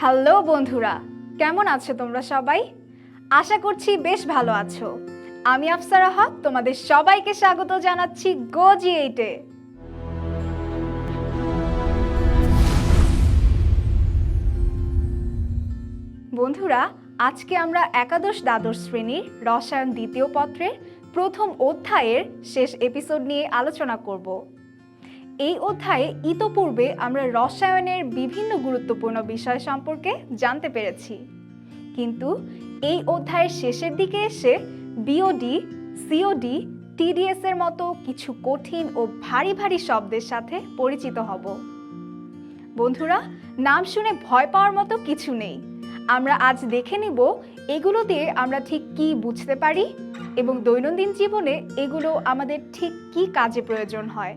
Hello বন্ধুরা, কেমন আছো তোমরা সবাই? আশা করছি বেশ ভালো আছো। আমি আফসারা হক তোমাদের সবাইকে স্বাগত জানাচ্ছি গোজি এইটে বন্ধুরা, আজকে আমরা একাদশ দ্বাদশ শ্রেণির রসায়ন দ্বিতীয় পত্রের প্রথম অধ্যায়ের শেষ এপিসোড নিয়ে আলোচনা করব। এই অধ্যায়ে ইতোপূর্বে আমরা রসায়নের বিভিন্ন গুরুত্বপূর্ণ বিষয় সম্পর্কে জানতে পেরেছি। কিন্তু এই অধ্যায়ের শেষের দিকে এসে বিওডি সিওডি টিডিএস এর মতো কিছু কঠিন ও ভারী ভারী শব্দের সাথে পরিচিত হব। বন্ধুরা, নাম শুনে ভয় পাওয়ার মতো কিছু নেই। আমরা আজ দেখে নিব এগুলো দিয়ে আমরা ঠিক কি বুঝতে পারি এবং দৈনন্দিন জীবনে এগুলো আমাদের ঠিক কি কাজে প্রয়োজন হয়?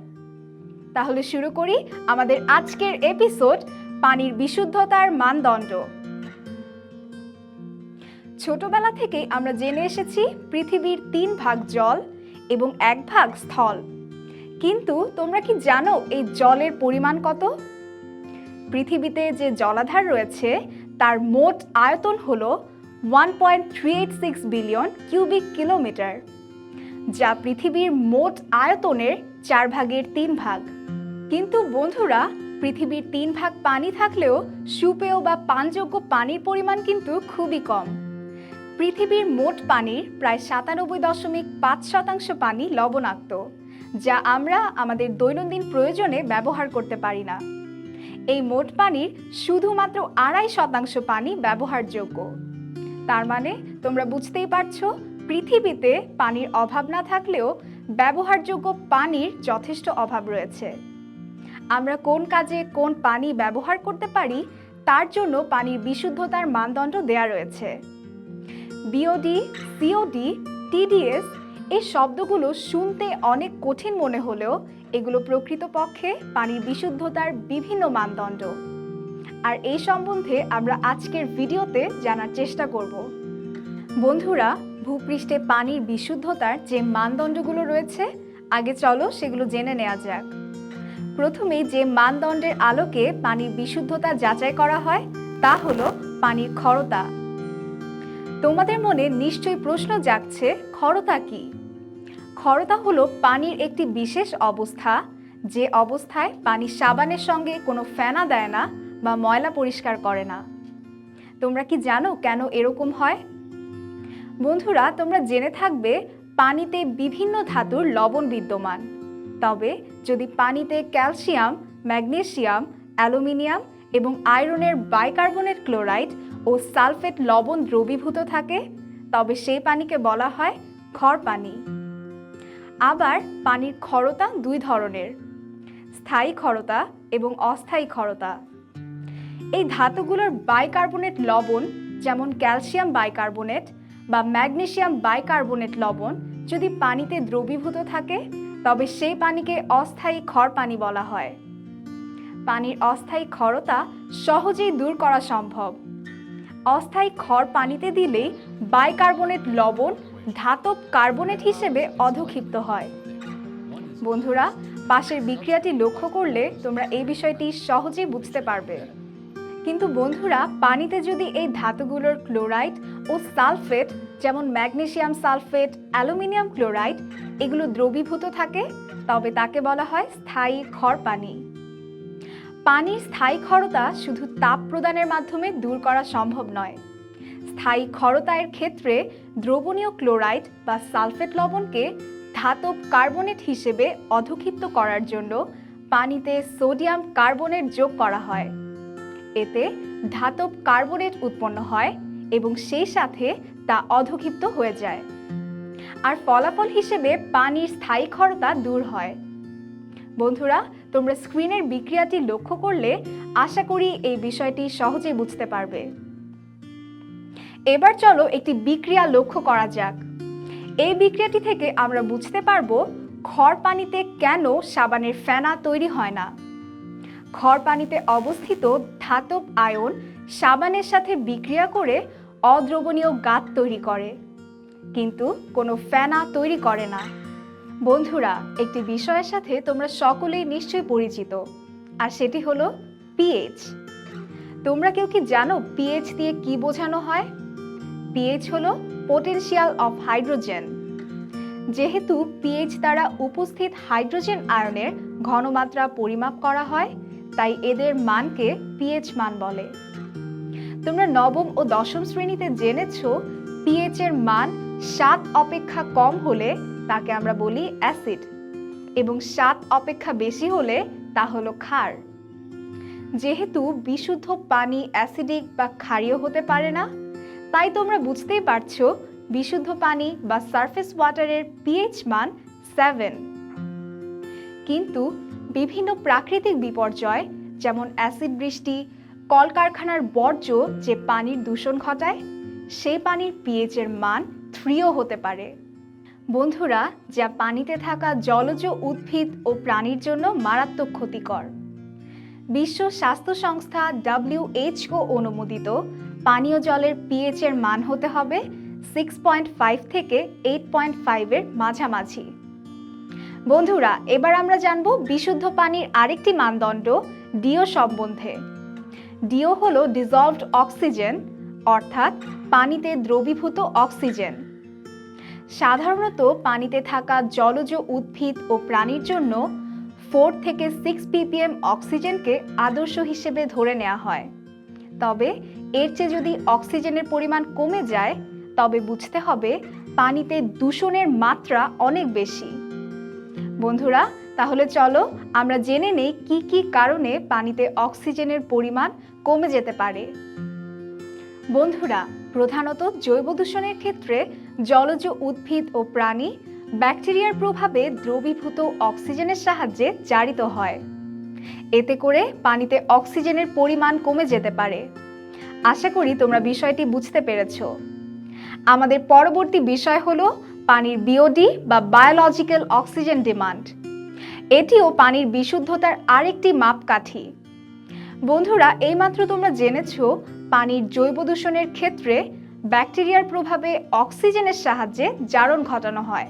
তাহলে শুরু করি আমাদের আজকের এপিসোড পানির বিশুদ্ধতার মানদণ্ড। ছোটবেলা থেকে আমরা জেনে এসেছি পৃথিবীর তিন ভাগ জল এবং এক ভাগ স্থল। কিন্তু তোমরা কি জানো এই জলের পরিমাণ কত? পৃথিবীতে যে জলাধার রয়েছে, তার মোট আয়তন হল one point three eight six billion cubic kilometre যা পৃথিবীর মোট আয়তনের চার ভাগের তিন ভাগ। কিন্তু বন্ধুরা, পৃথিবীর তিন ভাগ পানি থাকলেও সুপেয় বা পানযোগ্য পানির পরিমাণ কিন্তু খুবই কম। পৃথিবীর মোট পানির প্রায় সাতানব্বই দশমিক পাঁচ শতাংশ পানি লবণাক্ত, যা আমরা আমাদের দৈনন্দিন প্রয়োজনে ব্যবহার করতে পারি না। এই মোট পানির শুধুমাত্র আড়াই শতাংশ পানি ব্যবহারযোগ্য। তার মানে তোমরা বুঝতেই পারছ, পৃথিবীতে পানির অভাব না থাকলেও ব্যবহারযোগ্য পানির যথেষ্ট অভাব রয়েছে। আমরা কোন কাজে কোন পানি ব্যবহার করতে পারি, তার জন্য পানির বিশুদ্ধতার মানদণ্ড দেয়া রয়েছে। বিওডি সিওডি টিডিএস এই শব্দগুলো শুনতে অনেক কঠিন মনে হলেও এগুলো প্রকৃতপক্ষে পানির বিশুদ্ধতার বিভিন্ন মানদণ্ড। আর এই সম্বন্ধে আমরা আজকের ভিডিওতে জানার চেষ্টা করব। বন্ধুরা, ভূপৃষ্ঠে পানির বিশুদ্ধতার যে মানদণ্ডগুলো রয়েছে, আগে চলো সেগুলো জেনে নেওয়া যাক। প্রথমে যে মানদণ্ডের আলোকে পানির বিশুদ্ধতা যাচাই করা হয়, তা হলো পানির ক্ষরতা। তোমাদের মনে নিশ্চয়ই প্রশ্ন জাগছে, ক্ষরতা কি? ক্ষরতা হলো পানির একটি বিশেষ অবস্থা, যে অবস্থায় পানি সাবানের সঙ্গে কোনো ফেনা দেয় না বা ময়লা পরিষ্কার করে না। তোমরা কি জানো কেন এরকম হয়? বন্ধুরা, তোমরা জেনে থাকবে পানিতে বিভিন্ন ধাতুর লবণ বিদ্যমান। তবে যদি পানিতে ক্যালসিয়াম, ম্যাগনেসিয়াম, অ্যালুমিনিয়াম এবং আয়রনের বাইকার্বনেট ক্লোরাইড ও সালফেট লবণ দ্রবীভূত থাকে, তবে সেই পানিকে বলা হয় খড় পানি। আবার পানির ক্ষরতা দুই ধরনের, স্থায়ী ক্ষরতা এবং অস্থায়ী ক্ষরতা। এই ধাতুগুলোর বাইকার্বনেট লবণ, যেমন ক্যালসিয়াম বাইকার্বনেট বা ম্যাগনেসিয়াম বাইকার্বনেট লবণ, যদি পানিতে দ্রবীভূত থাকে, তবে সেই পানিকে অস্থায়ী খড় পানি বলা হয়। পানির অস্থায়ী ক্ষরতা সহজেই দূর করা সম্ভব। অস্থায়ী খড় পানিতে দিলেই বাইকার্বনেট লবণ ধাতব কার্বনেট হিসেবে অধক্ষিপ্ত হয়। বন্ধুরা, পাশের বিক্রিয়াটি লক্ষ্য করলে তোমরা এই বিষয়টি সহজেই বুঝতে পারবে। কিন্তু বন্ধুরা, পানিতে যদি এই ধাতুগুলোর ক্লোরাইড ও সালফেট, যেমন ম্যাগনেশিয়াম সালফেট, অ্যালুমিনিয়াম ক্লোরাইড, এগুলো দ্রবীভূত থাকে, তবে তাকে বলা হয় স্থায়ী খড় পানি। পানির স্থায়ী ক্ষরতা শুধু তাপ প্রদানের মাধ্যমে দূর করা সম্ভব নয়। স্থায়ী ক্ষরতায়ের ক্ষেত্রে দ্রবণীয় ক্লোরাইড বা সালফেট লবণকে ধাতব কার্বনেট হিসেবে অধক্ষিপ্ত করার জন্য পানিতে সোডিয়াম কার্বনেট যোগ করা হয়। এতে ধাতব কার্বনেট উৎপন্ন হয় এবং সেই সাথে তা অধক্ষিপ্ত হয়ে যায়। আর ফলাফল হিসেবে পানির স্থায়ী ক্ষরতা দূর হয়। বন্ধুরা, তোমরা স্ক্রিনের বিক্রিয়াটি লক্ষ্য করলে আশা করি এই বিষয়টি সহজেই বুঝতে পারবে। এবার চলো একটি বিক্রিয়া লক্ষ্য করা যাক। এই বিক্রিয়াটি থেকে আমরা বুঝতে পারব, খড় পানিতে কেন সাবানের ফেনা তৈরি হয় না। খড় পানিতে অবস্থিত ধাতব আয়ন সাবানের সাথে বিক্রিয়া করে অদ্রবণীয় গাত তৈরি করে। কিন্তু কোনো ফেনা তৈরি করে না। বন্ধুরা, একটি বিষয়ের সাথে তোমরা সকলেই নিশ্চয়ই পরিচিত, আর সেটি হলো পিএইচ। তোমরা কেউ কি জানো পিএইচ দিয়ে কি বোঝানো হয়? পিএইচ হলো পোটেনশিয়াল অফ হাইড্রোজেন যেহেতু পিএইচ দ্বারা উপস্থিত হাইড্রোজেন আয়নের ঘনমাত্রা পরিমাপ করা হয় তাই এদের মানকে পিএইচ মান বলে। তোমরা নবম ও দশম শ্রেণীতে জেনেছো, পিএইচ এর মান সাত অপেক্ষা কম হলে তাকে আমরা বলি অ্যাসিড এবং সাত অপেক্ষা বেশি হলে তা হলো ক্ষার। যেহেতু বিশুদ্ধ পানি অ্যাসিডিক বা ক্ষারীয় হতে পারে না, তাই তোমরা বুঝতেই পারছ বিশুদ্ধ পানি বা সারফেস ওয়াটারের পিএইচ মান সেভেন। কিন্তু বিভিন্ন প্রাকৃতিক বিপর্যয়, যেমন অ্যাসিড বৃষ্টি, কলকারখানার বর্জ্য যে পানির দূষণ ঘটায়, সেই পানির পিএইচ এর মান থ্রিও হতে পারে। বন্ধুরা, যা পানিতে থাকা জলজ উদ্ভিদ ও প্রাণীর জন্য মারাত্মক ক্ষতিকর। বিশ্ব স্বাস্থ্য সংস্থা ডাব্লিউএইচও অনুমোদিত পানীয় জলের পিএইচ এর মান হতে হবে সিক্স পয়েন্ট ফাইভ থেকে এইট পয়েন্ট ফাইভের মাঝামাঝি। বন্ধুরা, এবার আমরা জানব বিশুদ্ধ পানির আরেকটি মানদণ্ড, ডিও সম্বন্ধে। ডিও হলো ডিজলভড অক্সিজেন অর্থাৎ পানিতে দ্রবীভূত অক্সিজেন সাধারণত পানিতে থাকা জলজ উদ্ভিদ ও প্রাণীর জন্য ফোর থেকে সিক্স পিপিএম অক্সিজেনকে আদর্শ হিসেবে ধরে নেওয়া হয়। তবে এর চেয়ে যদি অক্সিজেনের পরিমাণ কমে যায়, তবে বুঝতে হবে পানিতে দূষণের মাত্রা অনেক বেশি। বন্ধুরা, তাহলে চলো আমরা জেনে নেই কি কি কারণে পানিতে অক্সিজেনের পরিমাণ কমে যেতে পারে। বন্ধুরা, প্রধানত জৈব দূষণের ক্ষেত্রে জলজ উদ্ভিদ ও প্রাণী ব্যাকটেরিয়ার প্রভাবে দ্রবীভূত অক্সিজেনের সাহায্যে জারিত হয়। এতে করে পানিতে অক্সিজেনের পরিমাণ কমে যেতে পারে। আশা করি তোমরা বিষয়টি বুঝতে পেরেছ। আমাদের পরবর্তী বিষয় হলো পানির বিওডি বা বায়োলজিক্যাল অক্সিজেন ডিমান্ড এটিও পানির বিশুদ্ধতার আরেকটি মাপকাঠি। বন্ধুরা, এইমাত্র তোমরা জেনেছ পানির জৈব দূষণের ক্ষেত্রে ব্যাকটেরিয়ার প্রভাবে অক্সিজেনের সাহায্যে জারণ ঘটানো হয়।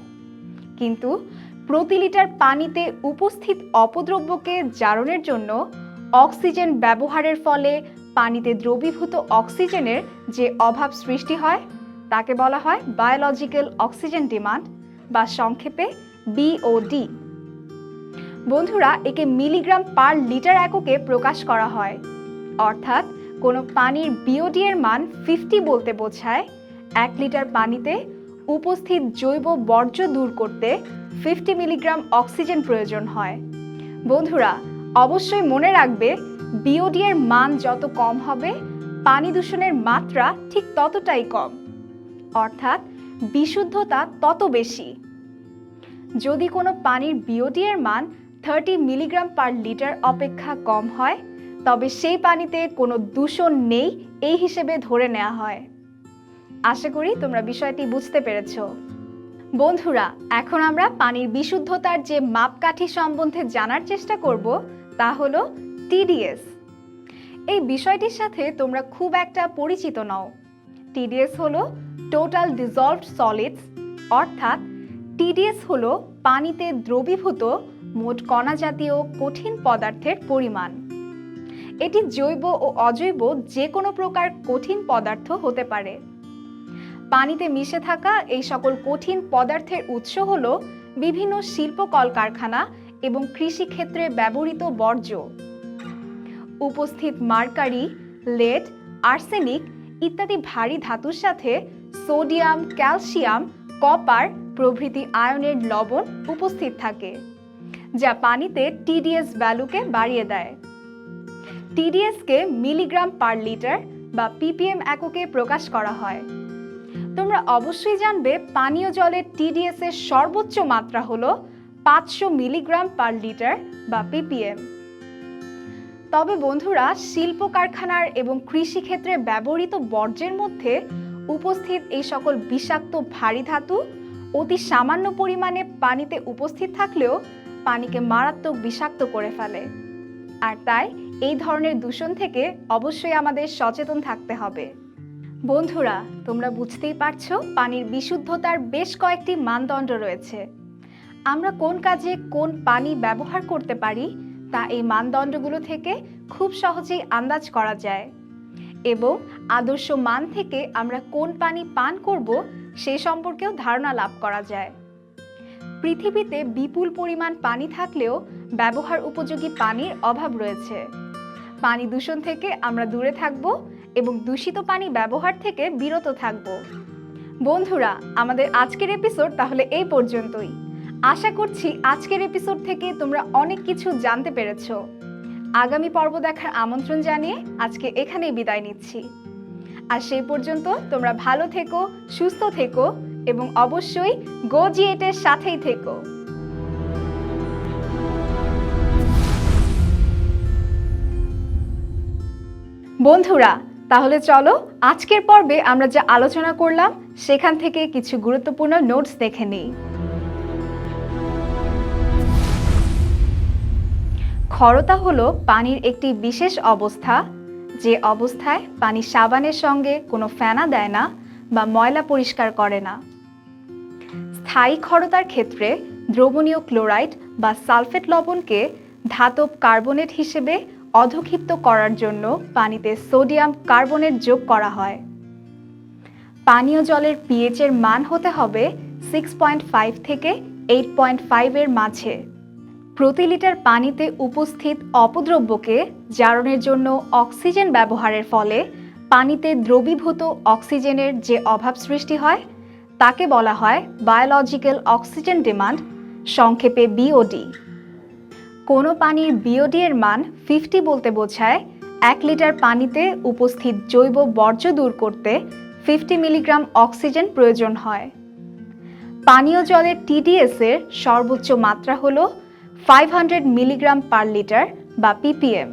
কিন্তু প্রতি লিটার পানিতে উপস্থিত অপদ্রব্যকে জারণের জন্য অক্সিজেন ব্যবহারের ফলে পানিতে দ্রবীভূত অক্সিজেনের যে অভাব সৃষ্টি হয় তাকে বলা হয় বায়োলজিক্যাল অক্সিজেন ডিমান্ড বা সংক্ষেপে বিওডি বন্ধুরা, একে মিলিগ্রাম পার লিটার এককে প্রকাশ করা হয়। অর্থাৎ, কোনো পানির বিওডি এর মান ফিফটি বলতে বোঝায়। এক লিটার পানিতে উপস্থিত জৈব বর্জ্য দূর করতে ফিফটি মিলিগ্রাম অক্সিজেন প্রয়োজন হয়। বন্ধুরা, অবশ্যই মনে রাখবে বিওডি এর মান যত কম হবে, পানি দূষণের মাত্রা ঠিক ততটাই কম। অর্থাৎ বিশুদ্ধতা তত বেশি। যদি কোনো পানির বিওডি এর মান থার্টি মিলিগ্রাম পার লিটার অপেক্ষা কম হয়, তবে সেই পানিতে কোনো দূষণ নেই এই হিসেবে ধরে নেওয়া হয়। আশা করি তোমরা বিষয়টি বুঝতে পেরেছ। বন্ধুরা, এখন আমরা পানির বিশুদ্ধতার যে মাপকাঠি সম্বন্ধে জানার চেষ্টা করব তা হলো টিডিএস এই বিষয়টির সাথে তোমরা খুব একটা পরিচিত নও। টিডিএস হলো টোটাল ডিজলভড সলিডস, অর্থাৎ টিডিএস হল পানিতে দ্রবীভূত মোট কণা জাতীয় কঠিন পদার্থের পরিমাণ। এটি জৈব ও অজৈব যে কোনো প্রকার কঠিন পদার্থ হতে পারে। পানিতে মিশে থাকা এই সকল কঠিন পদার্থের উৎস হল বিভিন্ন শিল্প কলকারখানা এবং কৃষিক্ষেত্রে ব্যবহৃত বর্জ্য। উপস্থিত মার্কারি, লেড, আর্সেনিক ইত্যাদি ভারী ধাতুর সাথে সোডিয়াম, ক্যালসিয়াম, কপার প্রভৃতি আয়নের লবণ উপস্থিত থাকে, যা পানিতে টিডিএস ভ্যালুকে বাড়িয়ে দেয়। টিডিএসকে মিলিগ্রাম পার লিটার বা পিপিএম এককে প্রকাশ করা হয়। তোমরা অবশ্যই জানবে পানীয় জলের টিডিএস এর সর্বোচ্চ মাত্রা হলো পাঁচশো মিলিগ্রাম পার লিটার বা পিপিএম। তবে বন্ধুরা শিল্প কারখানার এবং কৃষিক্ষেত্রে ব্যবহৃত বর্জ্যের মধ্যে উপস্থিত এই সকল বিষাক্ত ভারী ধাতু অতি সামান্য পরিমাণে পানিতে উপস্থিত থাকলেও পানিকে মারাত্মক বিষাক্ত করে ফেলে। আর তাই এই ধরনের দূষণ থেকে অবশ্যই আমাদের সচেতন থাকতে হবে। বন্ধুরা, তোমরা বুঝতেই পারছ পানির বিশুদ্ধতার বেশ কয়েকটি মানদণ্ড রয়েছে। আমরা কোন কাজে কোন পানি ব্যবহার করতে পারি তা এই মানদণ্ডগুলো থেকে খুব সহজেই আন্দাজ করা যায়। এবং আদর্শ মান থেকে আমরা কোন পানি পান করব সে সম্পর্কেও ধারণা লাভ করা যায়। পৃথিবীতে বিপুল পরিমাণ পানি থাকলেও ব্যবহার উপযোগী পানির অভাব রয়েছে। পানি দূষণ থেকে আমরা দূরে থাকব এবং দূষিত পানি ব্যবহার থেকে বিরত থাকব। বন্ধুরা, আমাদের আজকের এপিসোড তাহলে এই পর্যন্তই। আশা করছি আজকের এপিসোড থেকে তোমরা অনেক কিছু জানতে পেরেছ। আগামী পর্ব দেখার আমন্ত্রণ জানিয়ে আজকে এখানেই বিদায় নিচ্ছি। আর সেই পর্যন্ত তোমরা ভালো থেকো, সুস্থ থেকো এবং অবশ্যই গোজিয়েটের সাথেই থেকো। বন্ধুরা, তাহলে চলো আজকের পর্বে আমরা যা আলোচনা করলাম, সেখান থেকে কিছু গুরুত্বপূর্ণ নোটস দেখে নিই। ক্ষরতা হলো পানির একটি বিশেষ অবস্থা, যে অবস্থায় পানি সাবানের সঙ্গে কোনো ফেনা দেয় না বা ময়লা পরিষ্কার করে না। স্থায়ী ক্ষরতার ক্ষেত্রে দ্রবণীয় ক্লোরাইড বা সালফেট লবণকে ধাতব কার্বনেট হিসেবে অধক্ষিপ্ত করার জন্য পানিতে সোডিয়াম কার্বনেট যোগ করা হয়। পানীয় জলের পিএইচের মান হতে হবে সিক্স পয়েন্ট ফাইভ থেকে এইট পয়েন্ট ফাইভের মাঝে। প্রতি লিটার পানিতে উপস্থিত অপদ্রব্যকে জারণের জন্য অক্সিজেন ব্যবহারের ফলে পানিতে দ্রবীভূত অক্সিজেনের যে অভাব সৃষ্টি হয়, তাকে বলা হয় বায়োলজিক্যাল অক্সিজেন ডিমান্ড সংক্ষেপে বিওডি কোনো পানির বিওডি এর মান ফিফটি বলতে বোঝায় এক লিটার পানিতে উপস্থিত জৈব বর্জ্য দূর করতে ফিফটি মিলিগ্রাম অক্সিজেন প্রয়োজন হয়। পানীয় জলের টিডিএস এর সর্বোচ্চ মাত্রা হলো five hundred milligram per litre বা পিপিএম